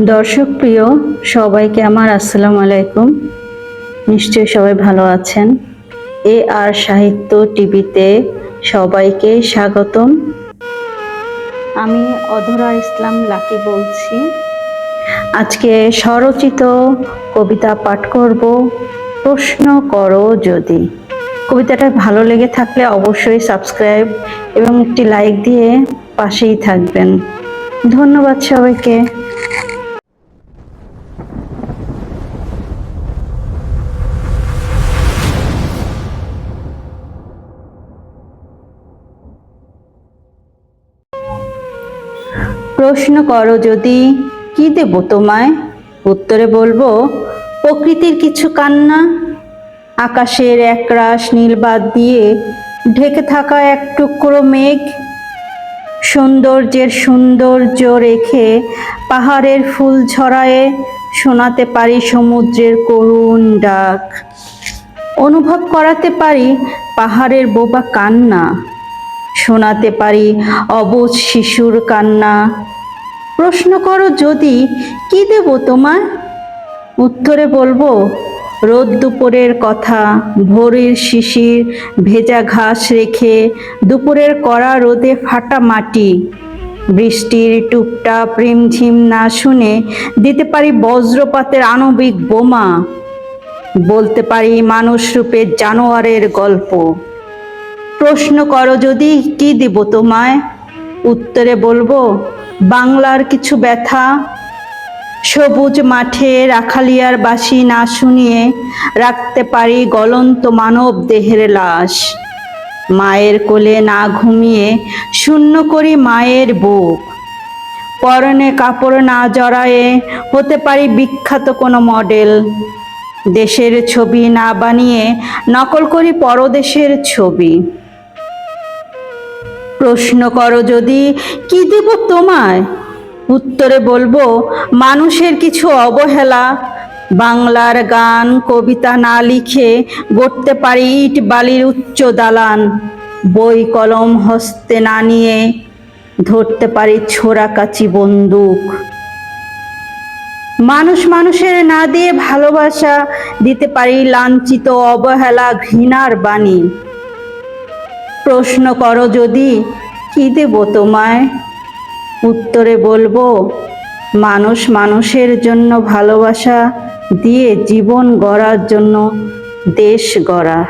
দর্শক প্রিয়, সবাইকে আমার আসসালামু আলাইকুম। নিশ্চয়ই সবাই ভালো আছেন। এ আর সাহিত্য টিভিতে সবাইকে স্বাগতম। আমি অধরা ইসলাম লাকি বলছি। আজকে স্বরচিত কবিতা পাঠ করব, প্রশ্ন করো যদি। কবিতাটা ভালো লেগে থাকলে অবশ্যই সাবস্ক্রাইব এবং একটি লাইক দিয়ে পাশেই থাকবেন। ধন্যবাদ সবাইকে। প্রশ্ন করো যদি। কি দেব তোমায়? উত্তরে বলব, প্রকৃতির কিছু কান্না। আকাশের একরাশ নীলবাদ দিয়ে ঢেকে থাকা এক টুকরো মেঘ। সৌন্দর্যের সৌন্দর্য রেখে পাহাড়ের ফুল ছড়ায়ে শোনাতে পারি সমুদ্রের করুণ ডাক। অনুভব করাতে পারি পাহাড়ের বোবা কান্না। শোনাতে পারি অবুজ শিশুর কান্না। প্রশ্ন করো যদি, কি দেব তোমায় উত্তরে বলব, রোদ দুপুরের কথা, ভোরের শিশির, ভেজা ঘাস রেখে দুপুরের কড়া রোদে ফাটা মাটি। বৃষ্টির টুপটাপ রিমঝিম না শুনে দিতে পারি বজ্রপাতের আণবিক বোমা। বলতে পারি মানুষ রূপে জানোয়ারের গল্প। প্রশ্ন করো যদি, কি দিব তোমায়? উত্তরে বলব বাংলার কিছু ব্যথা, সবুজ মাঠে রাখালিয়ার বাসি না শুনিয়ে রাখতে পারি গলন্ত মানব দেহের লাশ। মায়ের কোলে না ঘুমিয়ে শূন্য করি মায়ের বুক। পরনে কাপড় না জড়ায়ে হতে পারি বিখ্যাত কোনো মডেল। দেশের ছবি না বানিয়ে নকল করি পরদেশের ছবি। প্রশ্ন করো যদি। কি দেব তোমায়? উত্তরে বলব, মানুষের কিছু অবহেলা। বাংলার গান, কবিতা না লিখে গড়তে পারি ইট বালির উচ্চ দালান। বই, কলম, হস্তে না নিয়ে ধরতে পারি ছোড়া কাচি বন্দুক। মানুষ মানুষের না দিয়ে ভালোবাসা দিতে পারি লাঞ্ছিত, অবহেলা, ঘৃণার বাণী। প্রশ্ন করো যদি। কি দেব তোমায়? উত্তরে বলব, মানুষ মানুষের জন্য ভালোবাসা দিয়ে জীবন গড়ার জন্য দেশ গড়া।